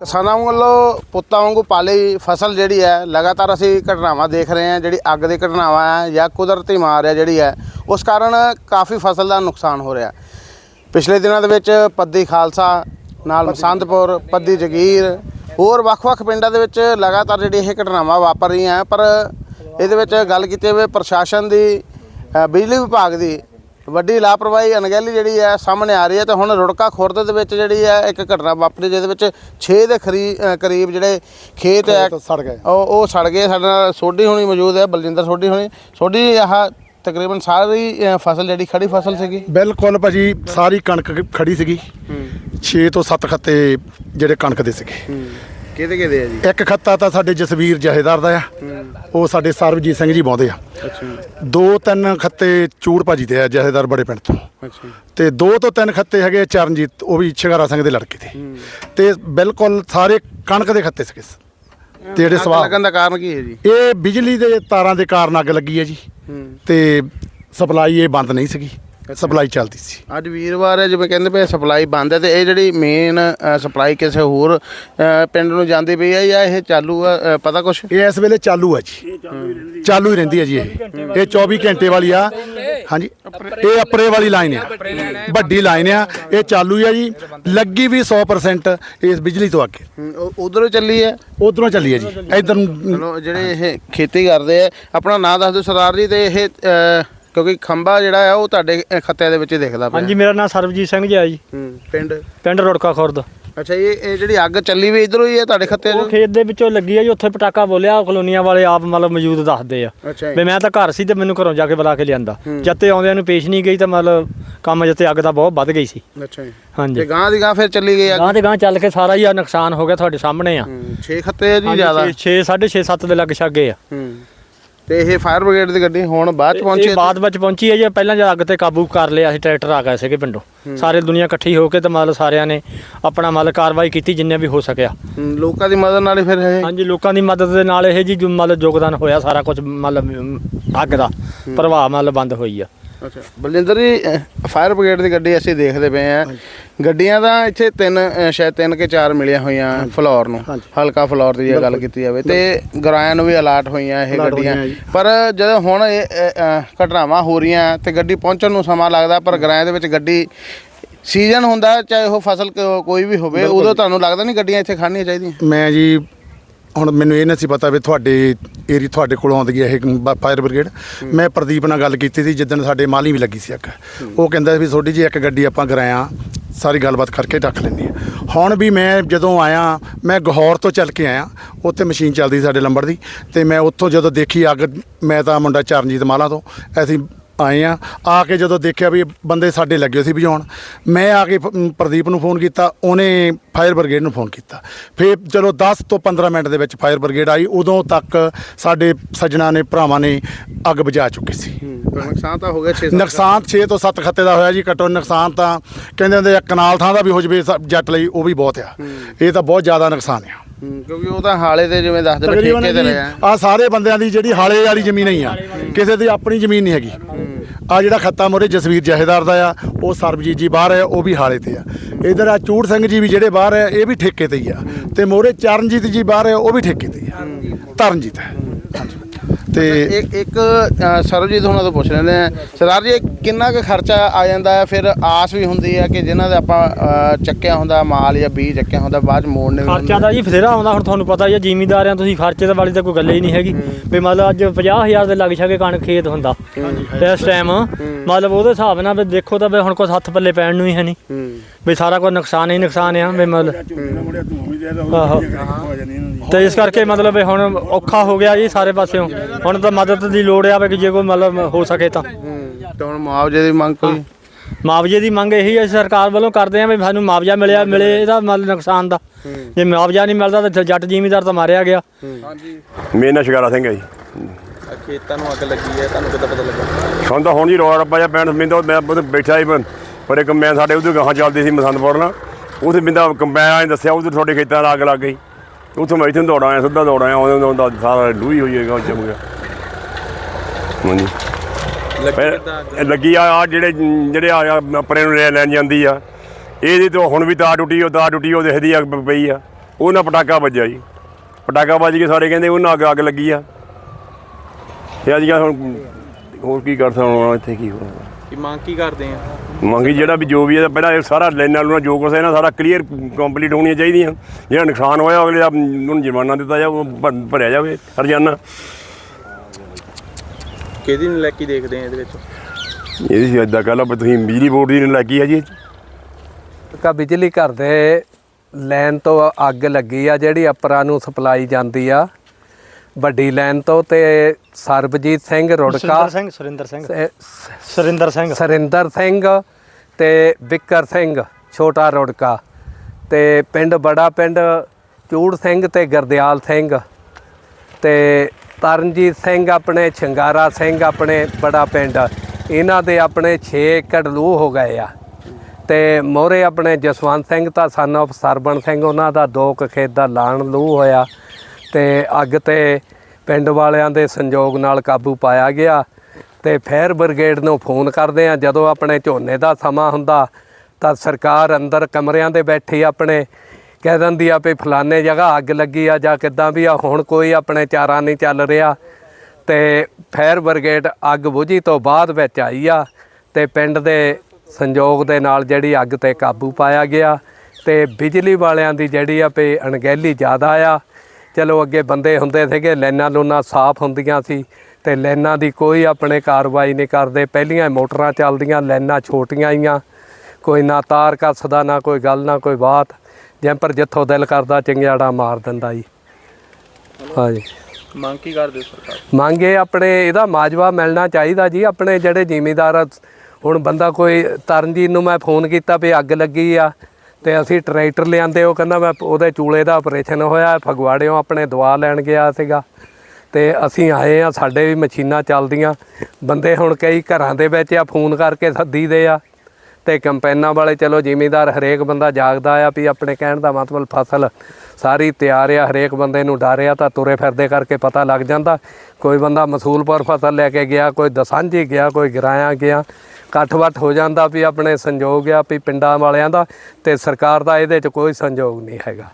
ਕਿਸਾਨਾਂ ਵੱਲੋਂ ਪੁੱਤਾਂ ਵਾਂਗੂ ਪਾਲੀ ਫਸਲ ਜਿਹੜੀ ਹੈ ਲਗਾਤਾਰ ਅਸੀਂ ਘਟਨਾਵਾਂ ਦੇਖ ਰਹੇ ਹਾਂ ਜਿਹੜੀ ਅੱਗ ਦੀ ਘਟਨਾਵਾਂ ਹੈ ਜਾਂ ਕੁਦਰਤੀ ਮਾਰ ਹੈ ਜਿਹੜੀ ਹੈ ਉਸ ਕਾਰਨ ਕਾਫੀ ਫਸਲ ਦਾ ਨੁਕਸਾਨ ਹੋ ਰਿਹਾ ਪਿਛਲੇ ਦਿਨਾਂ ਦੇ ਵਿੱਚ ਪੱਦੀ ਖਾਲਸਾ ਨਾਲ ਮਸੰਦਪੁਰ ਪੱਦੀ ਜਗੀਰ ਹੋਰ ਵੱਖ-ਵੱਖ ਪਿੰਡਾਂ ਦੇ ਵਿੱਚ ਲਗਾਤਾਰ ਜਿਹੜੀ ਇਹ ਘਟਨਾਵਾਂ ਵਾਪਰ ਰਹੀਆਂ ਪਰ ਇਹਦੇ ਵਿੱਚ ਗੱਲ ਕੀਤੀ ਜਾਵੇ ਪ੍ਰਸ਼ਾਸਨ ਦੀ ਬਿਜਲੀ ਵਿਭਾਗ ਦੀ ਵੱਡੀ ਲਾਪਰਵਾਹੀ ਅਣਗਹਿਲੀ ਜਿਹੜੀ ਹੈ ਸਾਹਮਣੇ ਆ ਰਹੀ ਹੈ ਤੇ ਹੁਣ ਰੁੜਕਾ ਖੁਰਦ ਦੇ ਵਿੱਚ ਜਿਹੜੀ ਹੈ ਇੱਕ ਘਟਨਾ ਵਾਪਰੀ ਜਿਹਦੇ ਵਿੱਚ 6 ਦੇ ਖਰੀ ਕਰੀਬ ਜਿਹੜੇ ਖੇਤ ਹੈ ਸੜ ਗਏ। ਉਹ ਉਹ ਸੜ ਗਏ। ਸਾਡੇ ਨਾਲ ਸੋਢੀ ਹੋਣੀ ਮੌਜੂਦ ਹੈ ਬਲਜਿੰਦਰ ਸੋਢੀ ਹੋਣੀ। ਸੋਢੀ ਆਹ ਤਕਰੀਬਨ ਸਾਰੀ ਫਸਲ ਜਿਹੜੀ ਖੜੀ ਫਸਲ ਸੀਗੀ? ਬਿਲਕੁਲ ਭਾਜੀ ਸਾਰੀ ਕਣਕ ਖੜੀ ਸੀਗੀ। 6 ਤੋਂ 7 ਖੱਤੇ ਜਿਹੜੇ ਕਣਕ ਦੇ ਸੀਗੇ। ਕਿਹਦੇ ਕਿਹਦੇ ਹੈ ਜੀ? ਇੱਕ ਖੱਤਾ ਤਾਂ ਸਾਡੇ ਜਸਵੀਰ ਜਹੇਦਾਰ ਦਾ ਆ। ਉਹ ਸਾਡੇ ਸਰਬਜੀਤ ਸਿੰਘ ਜੀ ਬਾਉਂਦੇ ਆ। ਅੱਛਾ। ਦੋ ਤਿੰਨ ਖੱਤੇ ਚੂੜ ਭਾਜੀ ਦੇ ਆ ਜਹੇਦਾਰ ਬੜੇ ਪਿੰਡ ਤੋਂ। ਅੱਛਾ। ਤੇ ਦੋ ਤੋਂ ਤਿੰਨ ਖੱਤੇ ਹੈਗੇ ਚਰਨਜੀਤ ਉਹ ਵੀ ਸ਼ਿਕਾਰਾ ਸਿੰਘ ਦੇ ਲੜਕੇ ਦੇ। ਤੇ ਬਿਲਕੁਲ ਸਾਰੇ ਕਣਕ ਦੇ ਖੱਤੇ ਸੀਗੇ। ਤੇ ਜਿਹੜੇ ਸਵਾਲ ਲੱਗਣ ਦਾ ਕਾਰਨ ਕੀ ਹੈ ਜੀ? ਇਹ ਬਿਜਲੀ ਦੇ ਤਾਰਾਂ ਦੇ ਕਾਰਨ ਅੱਗ ਲੱਗੀ ਹੈ ਜੀ। ਤੇ ਸਪਲਾਈ ਇਹ ਬੰਦ ਨਹੀਂ ਸੀਗੀ। ਸਪਲਾਈ ਚੱਲਦੀ ਸੀ। ਅੱਜ ਵੀਰਵਾਰ ਹੈ ਜਿਵੇਂ ਕਹਿੰਦੇ ਪਏ ਸਪਲਾਈ ਬੰਦ ਹੈ ਤੇ ਇਹ ਜਿਹੜੀ ਮੇਨ ਸਪਲਾਈ ਕਿਸੇ ਹੋਰ ਪਿੰਡ ਨੂੰ ਜਾਂਦੀ ਪਈ ਹੈ ਜਾਂ ਇਹ ਚਾਲੂ ਆ ਪਤਾ ਕੁਛ? ਇਹ ਇਸ ਵੇਲੇ ਚਾਲੂ ਹੈ ਜੀ। ਚਾਲੂ ਹੀ ਰਹਿੰਦੀ ਹੈ ਜੀ ਇਹ। ਇਹ 24 ਘੰਟੇ ਵਾਲੀ ਆ। ਹਾਂਜੀ। ਇਹ ਅਪਰੇ ਵਾਲੀ ਲਾਈਨ ਆ। ਵੱਡੀ ਲਾਈਨ ਆ। ਇਹ ਚਾਲੂ ਹੈ ਜੀ। ਲੱਗੀ ਵੀ 100% ਇਸ ਬਿਜਲੀ ਤੋਂ ਅੱਗੇ। ਉਧਰੋਂ ਚੱਲੀ ਹੈ? ਉਧਰੋਂ ਚੱਲੀ ਹੈ ਜੀ। ਇਧਰ ਜਿਹੜੇ ਇਹ ਖੇਤੀ ਕਰਦੇ ਆ ਆਪਣਾ ਨਾਂ ਦੱਸ ਦਿਓ ਸਰਦਾਰ ਜੀ ਤੇ ਇਹ ਕਿਉਂਕਿ ਖੰਭਾ ਜਿਹੜਾ ਹੈ ਉਹ ਤੁਹਾਡੇ ਅ, ਖੱਤਿਆਂ ਦੇ ਵਿੱਚ ਹੀ ਦਿਖਦਾ ਪਿਆ। ਹਾਂਜੀ ਮੇਰਾ ਨਾਮ ਸਰਬਜੀਤ ਸਿੰਘ ਜੀ ਆ ਜੀ। ਹੂੰ, ਪਿੰਡ? ਪਿੰਡ ਰੁੜਕਾ ਖੁਰਦ। ਅੱਛਾ ਇਹ ਇਹ ਜਿਹੜੀ ਅੱਗ ਚੱਲੀ ਵੀ ਇਧਰੋਂ ਹੀ ਹੈ ਤੁਹਾਡੇ ਖੱਤੇ ਉਹ 'ਚ? ਖੇਤ ਦੇ ਵਿੱਚੋਂ ਲੱਗੀ ਆ ਜੀ ਉੱਥੇ ਪਟਾਕਾ ਬੋਲਿਆ ਕਲੋਨੀਆਂ ਵਾਲੇ ਆਪ ਮਤਲਬ ਮੌਜੂਦ ਦੱਸਦੇ ਆ। ਅੱਛਾ ਵੀ ਮੈਂ ਤਾਂ ਘਰ ਸੀ ਤੇ ਮੈਨੂੰ ਘਰੋਂ ਜਾ ਕੇ ਬੁਲਾ ਕੇ ਲਿਆਂਦਾ। ਜਦ ਤੇ ਆਉਂਦਿਆਂ ਨੂੰ ਪੇਸ਼ ਨਹੀਂ ਗਈ ਤਾਂ ਮਤਲਬ ਕੰਮ ਜਿੱਤੇ ਅੱਗ ਦਾ ਬਹੁਤ ਵੱਧ ਗਈ ਸੀ। ਅੱਛਾ ਜੀ। ਹਾਂਜੀ। ਤੇ ਗਾਂ ਦੀ ਗਾਂ ਫਿਰ ਚੱਲੀ ਗਈ ਅੱਗ? ਗਾਂ ਤੇ ਗਾਂ ਚੱਲ ਕੇ ਸਾਰਾ ਹੀ ਆ ਨੁਕਸਾਨ ਹੋ ਗਿਆ ਤੁਹਾਡੇ ਸਾਹਮਣੇ ਆ। 6 ਖੱਤੇ ਆ ਜੀ ਜ਼ਿਆਦਾ? 6 6.5 7 ਦੇ ਲੱਗ ਛੱਗੇ ਆ। ਹੂੰ। ਤੇ ਇਹ ਫਾਇਰ ਬ੍ਰਿਗੇਡ ਦੀ ਗੱਡੀ ਹੁਣ ਬਾਅਦ ਚ ਪਹੁੰਚੀ ਇਹ ਬਾਅਦ ਵਿੱਚ ਪਹੁੰਚੀ ਹੈ ਜੀ। ਪਹਿਲਾਂ ਜਦ ਅੱਗ ਤੇ ਕਾਬੂ ਕਰ ਲਿਆ ਸੀ ਟਰੈਕਟਰ ਆ ਗਏ ਸੀਗੇ ਪਿੰਡੋਂ। ਸਾਰੇ ਦੁਨੀਆ ਇਕੱਠੀ ਹੋ ਕੇ ਤੇ ਮਤਲਬ ਸਾਰਿਆਂ ਨੇ ਆਪਣਾ ਮਤਲਬ ਕਾਰਵਾਈ ਕੀਤੀ ਜਿੰਨੇ ਵੀ ਹੋ ਸਕਿਆ। ਹੂੰ, ਲੋਕਾਂ ਦੀ ਮਦਦ ਨਾਲ ਹੀ ਫਿਰ ਇਹ ਹਾਂਜੀ ਲੋਕਾਂ ਦੀ ਮਦਦ ਦੇ ਨਾਲ ਇਹ ਜੀ ਜੋ ਮਤਲਬ ਯੋਗਦਾਨ ਹੋਇਆ ਸਾਰਾ ਕੁਝ ਮਤਲਬ ਅਮ, ਅੱਗ ਦਾ ਪ੍ਰਭਾਵ ਮਤਲਬ ਬੰਦ ਹੋਈ ਆ। ਅੱਛਾ। ਬਲਜਿੰਦਰ ਜੀ ਫਾਇਰ ਬ੍ਰਿਗੇਡ ਦੀ ਗੱਡੀ ਅਸੀਂ ਦੇਖਦੇ ਪਏ ਆ ਗੱਡੀਆਂ ਤਾਂ ਇੱਥੇ ਤਿੰਨ ਸ਼ਾਇਦ ਤਿੰਨ ਕੇ ਚਾਰ ਮਿਲੀਆਂ ਹੋਈਆਂ ਫਲੋਰ ਨੂੰ। ਹਲਕਾ ਫਲੋਰ ਦੀ ਜੇ ਗੱਲ ਕੀਤੀ ਜਾਵੇ। ਤੇ ਗਰਾਇਆਂ ਨੂੰ ਵੀ ਅਲਰਟ ਹੋਈਆਂ ਇਹ ਗੱਡੀਆਂ। ਪਰ ਜਦੋਂ ਹੁਣ ਇਹ ਘਟਨਾਵਾਂ ਹੋ ਰਹੀਆਂ ਤੇ ਗੱਡੀ ਪਹੁੰਚਣ ਨੂੰ ਸਮਾਂ ਲੱਗਦਾ ਪਰ ਗਰਾਇਆਂ ਦੇ ਵਿੱਚ ਗੱਡੀ ਸੀਜ਼ਨ ਹੁੰਦਾ ਚਾਹੇ ਉਹ ਫਸਲ ਕੋਈ ਵੀ ਹੋਵੇ ਉਦੋਂ ਤੁਹਾਨੂੰ ਲੱਗਦਾ ਨਹੀਂ ਗੱਡੀਆਂ ਇੱਥੇ ਖੜਨੀਆਂ ਚਾਹੀਦੀਆਂ? ਮੈਂ ਜੀ ਹੁਣ ਮੈਨੂੰ ਇਹ ਨਹੀਂ ਸੀ ਪਤਾ ਵੀ ਤੁਹਾਡੇ ਏਰੀ ਤੁਹਾਡੇ ਕੋਲ ਆਉਂਦੀ ਹੈ ਇਹ ਬ- ਫਾਇਰ ਬ੍ਰਿਗੇਡ। ਮੈਂ ਪ੍ਰਦੀਪ ਨਾਲ ਗੱਲ ਕੀਤੀ ਸੀ ਜਿੱਦਣ ਸਾਡੇ ਮਾਲੀ ਵੀ ਲੱਗੀ ਸੀ ਅੱਗ ਉਹ ਕਹਿੰਦਾ ਵੀ ਤੁਹਾਡੀ ਜੀ, ਇੱਕ ਗੱਡੀ ਆਪਾਂ ਕਰਾਇਆ, ਸਾਰੀ ਗੱਲਬਾਤ ਕਰਕੇ ਰੱਖ ਲੈਂਦੀ ਆ ਹੁਣ ਵੀ ਮੈਂ ਜਦੋਂ ਆਇਆ, ਮੈਂ ਗਹੌਰ ਤੋਂ ਚੱਲ ਕੇ ਆਇਆ, ਉੱਥੇ ਮਸ਼ੀਨ ਚੱਲਦੀ ਸੀ ਸਾਡੇ ਲੰਬੜ ਦੀ, ਤੇ ਮੈਂ ਉੱਥੋਂ ਜਦੋਂ ਦੇਖੀ ਅੱਗ, ਮੈਂ ਤਾਂ ਮੁੰਡਾ ਚਰਨਜੀਤ ਮਾਲਾ ਤੋਂ, ਅਸੀਂ ਆਏ ਆ। ਆ ਕੇ ਜਦੋਂ ਦੇਖਿਆ ਵੀ ਬੰਦੇ ਸਾਡੇ ਲੱਗੇ ਸੀ ਬੁਝਾਉਣ ਮੈਂ ਆ ਕੇ ਪ- ਪ੍ਰਦੀਪ ਨੂੰ ਫੋਨ ਕੀਤਾ ਉਹਨੇ ਫਾਇਰ ਬ੍ਰਿਗੇਡ ਨੂੰ ਫੋਨ ਕੀਤਾ। ਫਿਰ ਚਲੋ 10 ਤੋਂ 15 ਮਿੰਟ ਦੇ ਵਿੱਚ ਫਾਇਰ ਬ੍ਰਿਗੇਡ ਆਈ ਉਦੋਂ ਤੱਕ ਸਾਡੇ ਸੱਜਣਾ ਨੇ ਭਰਾਵਾਂ ਨੇ ਅੱਗ ਬੁਝਾ ਚੁੱਕੇ ਸੀ। ਨੁਕਸਾਨ ਤਾਂ ਹੋ ਗਿਆ 6 ਨੁਕਸਾਨ 6 ਤੋਂ 7 ਖੱਤੇ ਦਾ ਹੋਇਆ ਜੀ ਘੱਟੋ ਨੁਕਸਾਨ ਤਾਂ ਕਹਿੰਦੇ ਹੁੰਦੇ ਆ ਕਨਾਲ ਥਾਂ ਦਾ ਵੀ ਹੋ ਜਵੇ ਜੱਟ ਲਈ ਉਹ ਵੀ ਬਹੁਤ ਆ। ਇਹ ਤਾਂ ਬਹੁਤ ਜ਼ਿਆਦਾ ਨੁਕਸਾਨ ਆ। ਕਿਉਂਕਿ ਉਹ ਤਾਂ ਹਾਲੇ ਤੇ ਜਿਵੇਂ ਦੱਸਦੇ ਪਏ ਠੇਕੇ ਤੇ ਲਿਆ ਆ। ਸਾਰੇ ਬੰਦਿਆਂ ਦੀ ਜਿਹੜੀ ਹਾਲੇ ਵਾਲੀ ਜ਼ਮੀਨ ਹੀ ਆ ਕਿਸੇ ਦੀ ਆਪਣੀ ਜ਼ਮੀਨ ਨਹੀਂ ਹੈਗੀ। ਆ ਜਿਹੜਾ ਖੱਤਾ ਮੋਰੇ ਜਸਵੀਰ ਜਹੇਦਾਰ ਦਾ ਆ ਉਹ ਸਰਬਜੀਤ ਜੀ ਬਾਹਰ ਆ ਉਹ ਵੀ ਹਾਲੇ ਤੇ ਆ। ਇਧਰ ਆ ਚੂੜ ਸਿੰਘ ਜੀ ਵੀ ਜਿਹੜੇ ਬਾਹਰ ਆ ਇਹ ਵੀ ਠੇਕੇ ਤੇ ਹੀ ਆ। ਤੇ ਮੋਰੇ ਚਰਨਜੀਤ ਜੀ ਬਾਹਰ ਆ ਉਹ ਵੀ ਠੇਕੇ ਤੇ ਹੀ ਆ। ਤਰਨਜੀਤ ਹੈ। ਹਾਂਜੀ। ਤੇ ਇੱਕ ਇੱਕ ਅ, ਸਰਬਜੀਤ ਹੁਣਾਂ ਤੋਂ ਪੁੱਛ ਲੈਂਦੇ ਆ ਸਰਦਾਰ ਜੀ ਕਿੰਨਾ ਕੁ ਖਰਚਾ ਆ ਜਾਂਦਾ ਹੈ? ਫਿਰ ਆਸ ਵੀ ਹੁੰਦੀ ਹੈ ਕਿ ਜਿਨ੍ਹਾਂ ਦੇ ਆਪਾਂ ਚੱਕਿਆ ਹੁੰਦਾ ਮਾਲ ਜਾਂ ਬੀਜ ਚੱਕਿਆ ਹੁੰਦਾ ਬਾਅਦ ਚ ਮੋੜਨੇ ਖਰਚਾ ਤਾਂ ਜੀ ਬਥੇਰਾ ਆਉਂਦਾ ਹੁਣ ਤੁਹਾਨੂੰ ਪਤਾ ਹੀ ਆ ਜ਼ਿਮੀਂਦਾਰ ਆ ਤੁਸੀਂ ਖਰਚੇ ਤਾਂ ਵਾਲੀ ਤਾਂ ਕੋਈ ਗੱਲ ਹੀ ਨਹੀਂ ਹੈਗੀ। ਵੀ ਮਤਲਬ ਅੱਜ 50000 ਦੇ ਲੱਗ ਛਾਗੇ ਕਣਕ ਖੇਤ ਹੁੰਦਾ। ਤੇ ਇਸ ਟਾਈਮ ਮਤਲਬ ਉਹਦੇ ਹਿਸਾਬ ਨਾਲ ਵੀ ਦੇਖੋ ਤਾਂ ਵੀ ਹੁਣ ਕੋਈ ਹੱਥ ਪੱਲੇ ਪੈਣ ਨੂੰ ਹੀ ਹੈ ਨਹੀਂ। ਹੂੰ। ਵੀ ਸਾਰਾ ਕੁਝ ਨੁਕਸਾਨ ਹੀ ਨੁਕਸਾਨ ਆ ਵੀ ਮਤਲਬ ਆਹੋ। ਤੇ ਇਸ ਕਰਕੇ ਮਤਲਬ ਵੀ ਹੁਣ ਔਖਾ ਹੋ ਗਿਆ ਜੀ ਸਾਰੇ ਪਾਸਿਓਂ। ਹੁਣ ਤਾਂ ਮਦਦ ਦੀ ਲੋੜ ਆ ਵੀ ਕਿ ਜੇ ਕੋਈ ਮਤਲਬ ਹੋ ਸਕੇ ਤਾਂ। ਤੇ ਹੁਣ ਮੁਆਵਜ਼ੇ ਦੀ ਮੰਗ ਕੋਈ? ਮੁਆਵਜ਼ੇ ਦੀ ਮੰਗ ਇਹੀ ਹੈ ਸਰਕਾਰ ਵੱਲੋਂ ਕਰਦੇ ਆ ਵੀ ਸਾਨੂੰ ਮੁਆਵਜ਼ਾ ਮਿਲਿਆ ਮਿਲੇ ਇਹਦਾ ਮਤਲਬ ਨੁਕਸਾਨ ਦਾ। ਜੇ ਮੁਆਵਜ਼ਾ ਨਹੀਂ ਮਿਲਦਾ ਤਾਂ ਜੱਟ ਜ਼ਿਮੀਂਦਾਰ ਤਾਂ ਮਾਰਿਆ ਗਿਆ। ਹਾਂਜੀ। ਮੇਰਾ ਸ਼ਿਕਾਰਾ ਸਿੰਘ ਹੈ ਜੀ। ਖੇਤਾਂ ਨੂੰ ਅੱਗ ਲੱਗੀ ਹੈ ਤੁਹਾਨੂੰ ਕਿੱਦਾਂ ਪਤਾ ਲੱਗਾ ਸਾਨੂੰ ਤਾਂ ਹੁਣ ਜੀ ਰੋਲਾ ਰੱਪਾ ਜਿਹਾ ਪੈਣ ਮਿੰਦੋ ਮੈਂ ਬੈਠਾ ਹੀ ਮੈਂ ਪਰ ਇੱਕ ਮੈਂ ਸਾਡੇ ਉਹਦੇ ਗਾਹਾਂ ਚੱਲਦੀ ਸੀ ਮਸੰਦਪੁਰ ਨਾਲ ਉੱਥੇ ਬਿੰਦਾ ਕੰਬਾਈਨ ਆਏ ਦੱਸਿਆ ਉੱਧਰ ਤੁਹਾਡੇ ਖੇਤਾਂ ਦਾ ਅੱਗ ਲੱਗ ਗਈ। ਉੱਥੋਂ ਮੈਂ ਇੱਥੇ ਦੌੜ ਆਇਆ ਸਿੱਧਾ ਦੌੜ ਆਇਆ ਉਹਦੇ ਉਹਦਾ ਸਾਰਾ ਲੂਈ ਹੋਈ ਹੈਗਾ ਜਮ ਗਿਆ। ਹਾਂਜੀ। ਲੱਗੀ ਆ ਜਿਹੜੇ ਜਿਹੜੇ ਆ ਆਪਣੇ ਨੂੰ ਲੈ ਲੈਣ ਜਾਂਦੀ ਆ ਇਹਦੀ ਤੋਂ ਹੁਣ ਵੀ ਤਾਰ ਟੁੱਟੀ ਉਹ ਤਾਰ ਟੁੱਟੀ ਉਹ ਦਿਖਦੀ ਅੱਗ ਪਈ ਆ। ਉਹ ਨਾਲ ਪਟਾਕਾ ਵੱਜਿਆ ਜੀ। ਪਟਾਕਾ ਵੱਜ ਕੇ ਸਾਰੇ ਕਹਿੰਦੇ ਉਹਨਾਂ ਅੱਗ ਅੱਗ ਲੱਗੀ ਆ। ਤੇ ਅੱਜ ਹੁਣ ਹੋਰ ਕੀ ਕਰ ਸਕਦਾ ਹੁਣ ਇੱਥੇ ਕੀ ਹੋਣਾ। ਕੀ ਮੰਗ ਕੀ ਕਰਦੇ ਆ? ਮੰਗੀ ਜਿਹੜਾ ਵੀ ਜੋ ਵੀ ਹੈ ਪਹਿਲਾਂ ਇਹ ਸਾਰਾ ਲੈਣਾ ਲੂਣਾ ਜੋ ਕੁਛ ਹੈ ਨਾ ਸਾਰਾ ਕਲੀਅਰ ਕੰਪਲੀਟ ਹੋਣੀਆਂ ਚਾਹੀਦੀਆਂ। ਜਿਹੜਾ ਨੁਕਸਾਨ ਹੋਇਆ ਅਗਲੇ ਦਾ ਨੂੰ ਜੁਰਮਾਨਾ ਦਿੱਤਾ ਜਾਵੇ ਉਹ ਭਰ- ਭਰਿਆ ਜਾਵੇ ਹਰਜਾਨਾ ਕਿਹਦੀ ਨਲਾਇਕੀ ਦੇਖਦੇ ਆ ਇਹਦੇ ਵਿੱਚ? ਇਹਦੀ ਸੀ ਇਦਾਂ ਕਹਿ ਲਓ ਵੀ ਤੁਸੀਂ ਬਿਜਲੀ ਬੋਰਡ ਦੀ ਲੱਗੀ ਹੈ ਜੀ। ਇਹ 'ਚ। ਕਾ ਬਿਜਲੀ ਘਰ ਦੇ ਲਾਈਨ ਤੋਂ ਅੱਗ ਲੱਗੀ ਆ ਜਿਹੜੀ ਅਪਰਾ ਨੂੰ ਸਪਲਾਈ ਜਾਂਦੀ ਆ। ਵੱਡੀ ਲਾਈਨ ਤੋਂ ਤੇ ਸਰਬਜੀਤ ਸਿੰਘ ਰੁੜਕਾ ਸੁਰਿੰਦਰ ਸਿੰਘ ਸੁਰਿੰਦਰ ਸਿੰਘ। ਤੇ ਸੁਰਿੰਦਰ ਸਿੰਘ। ਸਰਿੰਦਰ ਸਿੰਘ ਤੇ ਵਿਕਰ ਸਿੰਘ ਛੋਟਾ ਰੁੜਕਾ ਤੇ ਪਿੰਡ ਬੜਾ ਪਿੰਡ ਚੂੜ ਸਿੰਘ ਤੇ ਗਰਦਿਆਲ ਸਿੰਘ ਤੇ ਤਰਨਜੀਤ ਸਿੰਘ ਆਪਣੇ ਛੰਗਾਰਾ ਸਿੰਘ ਆਪਣੇ ਬੜਾ ਪਿੰਡ। ਇਹਨਾਂ ਦੇ ਆਪਣੇ 6 ਏਕੜ ਲੂ ਹੋ ਗਏ ਆ। ਤੇ ਮੋਰੇ ਆਪਣੇ ਜਸਵੰਤ ਸਿੰਘ ਤਾਂ ਸਨ of ਸਰਬਣ ਸਿੰਘ ਉਹਨਾਂ ਦਾ ਦੋ ਕੁ ਖੇਤ ਦਾ ਲਾਣ ਲੂ ਹੋਇਆ। ਤੇ ਅੱਗ ਤੇ ਪਿੰਡ ਵਾਲਿਆਂ ਦੇ ਸੰਯੋਗ ਨਾਲ ਕਾਬੂ ਪਾਇਆ ਗਿਆ ਤੇ ਫਾਇਰ ਬ੍ਰਿਗੇਡ ਨੂੰ ਫੋਨ ਕਰਦੇ ਆ। ਜਦੋਂ ਆਪਣੇ ਝੋਨੇ ਦਾ ਸਮਾਂ ਹੁੰਦਾ ਤਾਂ ਸਰਕਾਰ ਅੰਦਰ ਕਮਰਿਆਂ ਦੇ ਬੈਠੀ ਆਪਣੇ ਕਹਿ ਦਿੰਦੀ ਆ ਵੀ ਫਲਾਣੇ ਜਗ੍ਹਾ ਅੱਗ ਲੱਗੀ ਆ ਜਾਂ ਕਿੱਦਾਂ ਵੀ ਆ, ਹੁਣ ਕੋਈ ਆਪਣੇ ਚਾਰਾ ਨਹੀਂ ਚੱਲ ਰਿਹਾ। ਤੇ ਫਾਇਰ ਬ੍ਰਿਗੇਡ ਅੱਗ ਬੁਝੀ ਤੋਂ ਬਾਅਦ ਵਿੱਚ ਆਈ ਆ ਤੇ ਪਿੰਡ ਦੇ ਸੰਯੋਗ ਦੇ ਨਾਲ ਜਿਹੜੀ ਅੱਗ ਤੇ ਕਾਬੂ ਪਾਇਆ ਗਿਆ ਤੇ ਬਿਜਲੀ ਵਾਲਿਆਂ ਦੀ ਜਿਹੜੀ ਆ ਵੀ ਅਣਗਹਿਲੀ ਜ਼ਿਆਦਾ ਆ। ਚਲੋ ਅੱਗੇ ਬੰਦੇ ਹੁੰਦੇ ਸੀਗੇ ਲਾਈਨਾਂ ਲੂਨਾਂ ਸਾਫ਼ ਹੁੰਦੀਆਂ ਸੀ ਤੇ ਲਾਈਨਾਂ ਦੀ ਕੋਈ ਆਪਣੇ ਕਾਰਵਾਈ ਨਹੀਂ ਕਰਦੇ। ਪਹਿਲੀਆਂ ਮੋਟਰਾਂ ਚੱਲਦੀਆਂ ਲਾਈਨਾਂ ਛੋਟੀਆਂ ਆਈਆਂ। ਕੋਈ ਨਾ ਤਾਰ ਕੱਸਦਾ ਨਾ ਕੋਈ ਗੱਲ ਨਾ ਕੋਈ ਬਾਤ। ਜਿਵੇਂ ਪਰ ਜਿੱਥੋਂ ਦਿਲ ਕਰਦਾ ਚੰਗਿਆੜਾ ਮਾਰ ਦਿੰਦਾ ਜੀ। ਹਾਂਜੀ। ਮੰਗ ਕੀ ਕਰਦੇ ਸਰਕਾਰ? ਮੰਗੇ ਆਪਣੇ ਇਹਦਾ ਮਾਜਵਾ ਮਿਲਣਾ ਚਾਹੀਦਾ ਜੀ। ਆਪਣੇ ਜਿਹੜੇ ਜ਼ਿਮੀਦਾਰ ਹੁਣ ਬੰਦਾ ਕੋਈ ਤਰਨਜੀਤ ਨੂੰ ਮੈਂ ਫੋਨ ਕੀਤਾ ਵੀ ਅੱਗ ਲੱਗੀ ਆ ਤੇ ਅਸੀਂ ਟਰੈਕਟਰ ਲਿਆਂਦੇ, ਉਹ ਕਹਿੰਦਾ ਮੈਂ ਉਹਦੇ ਚੂਲੇ ਦਾ ਆਪਰੇਸ਼ਨ ਹੋਇਆ, ਫਗਵਾੜਿਓਂ ਆਪਣੇ ਦਵਾ ਲੈਣ ਗਿਆ ਸੀਗਾ। ਤੇ ਅਸੀਂ ਆਏ ਆ, ਸਾਡੇ ਵੀ ਮਸ਼ੀਨਾਂ ਚੱਲਦੀਆਂ। ਬੰਦੇ ਹੁਣ ਕਈ ਘਰਾਂ ਦੇ ਵਿੱਚ ਆ, ਫੋਨ ਕਰਕੇ ਸੱਦੀ ਦੇ ਆ। ਤੇ ਕੰਪੈਨਾਂ ਵਾਲੇ ਚਲੋ ਜ਼ਿਮੀਦਾਰ ਹਰੇਕ ਬੰਦਾ ਜਾਗਦਾ ਆ ਵੀ ਆਪਣੇ ਕਹਿਣ ਦਾ ਮਤਲਬ ਫਸਲ ਸਾਰੀ ਤਿਆਰ ਆ, ਹਰੇਕ ਬੰਦੇ ਨੂੰ ਡਰ ਆ ਤਾਂ ਤੁਰੇ ਫਿਰਦੇ ਕਰਕੇ ਪਤਾ ਲੱਗ ਜਾਂਦਾ। ਕੋਈ ਬੰਦਾ ਮਸੂਲਪੁਰ ਫਸਲ ਲੈ ਕੇ ਗਿਆ, ਕੋਈ ਦਸਾਂਝੀ ਗਿਆ, ਕੋਈ ਗਰਾਇਆ ਗਿਆ ਇਕੱਠ-ਵੱਠ ਹੋ ਜਾਂਦਾ ਵੀ ਆਪਣੇ ਸੰਯੋਗ ਆ ਵੀ ਪਿੰਡਾਂ ਵਾਲਿਆਂ ਦਾ ਤੇ ਸਰਕਾਰ ਦਾ ਇਹਦੇ 'ਚ ਕੋਈ ਸੰਯੋਗ ਨਹੀਂ ਹੈਗਾ।